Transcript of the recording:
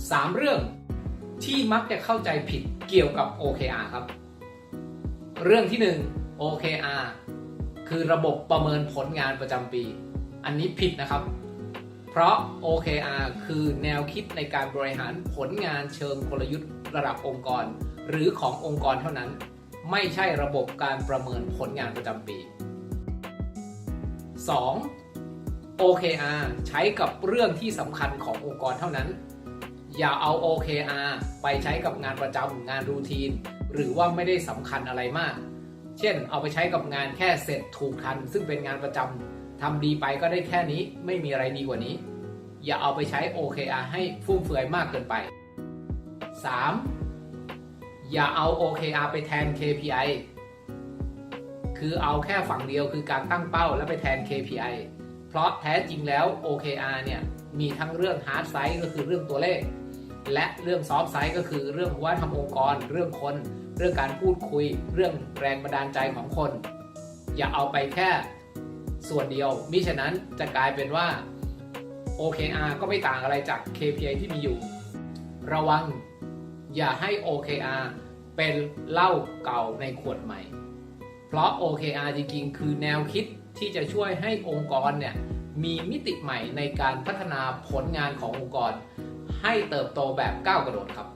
3 เรื่องที่มักจะเข้าใจผิดเกี่ยวกับ OKR ครับ เรื่องที่ 1 OKR คือระบบประเมินผลงานประจำปี อันนี้ผิดนะครับ เพราะ OKR คือแนวคิดในการบริหารผลงานเชิงกลยุทธ์ระดับองค์กร หรือขององค์กรเท่านั้น ไม่ใช่ระบบการประเมินผลงานประจำปี 2. OKR ใช้กับเรื่องที่สำคัญขององค์กรเท่านั้น อย่าเอา OKR ไปใช้กับงานประจำงานรูทีน หรือว่าไม่ได้สำคัญอะไรมาก เช่น เอาไปใช้กับงานแค่เสร็จถูกทัน ซึ่งเป็นงานประจำทำดีไปก็ได้แค่นี้ไม่มีอะไรดีกว่านี้ อย่าเอาไปใช้ OKR ให้ฟุ่มเฟือยมากเกินไป 3. อย่าเอา OKR ไปแทน KPI คือเอาแค่ฝั่งเดียวคือการตั้งเป้าแล้วไปแทน KPI เพราะแท้จริงแล้ว OKR เนี่ยมีทั้งเรื่อง hard side ก็คือเรื่องตัวเลข และเรื่อง soft side ก็คือเรื่องว่าทำองค์กร เรื่องคน เรื่องการพูดคุย เรื่องแรงบันดาลใจของคน อย่าเอาไปแค่ส่วนเดียว มิฉะนั้นจะกลายเป็นว่า OKR ก็ไม่ต่างอะไรจาก KPI ที่มีอยู่ ระวังอย่าให้ OKR เป็นเหล้าเก่าในขวดใหม่ เพราะ OKR จริงๆ คือแนวคิด ที่จะช่วยให้องค์กรเนี่ยมีมิติใหม่ในการพัฒนาผลงานขององค์กร ให้เติบโตแบบก้าวกระโดดครับ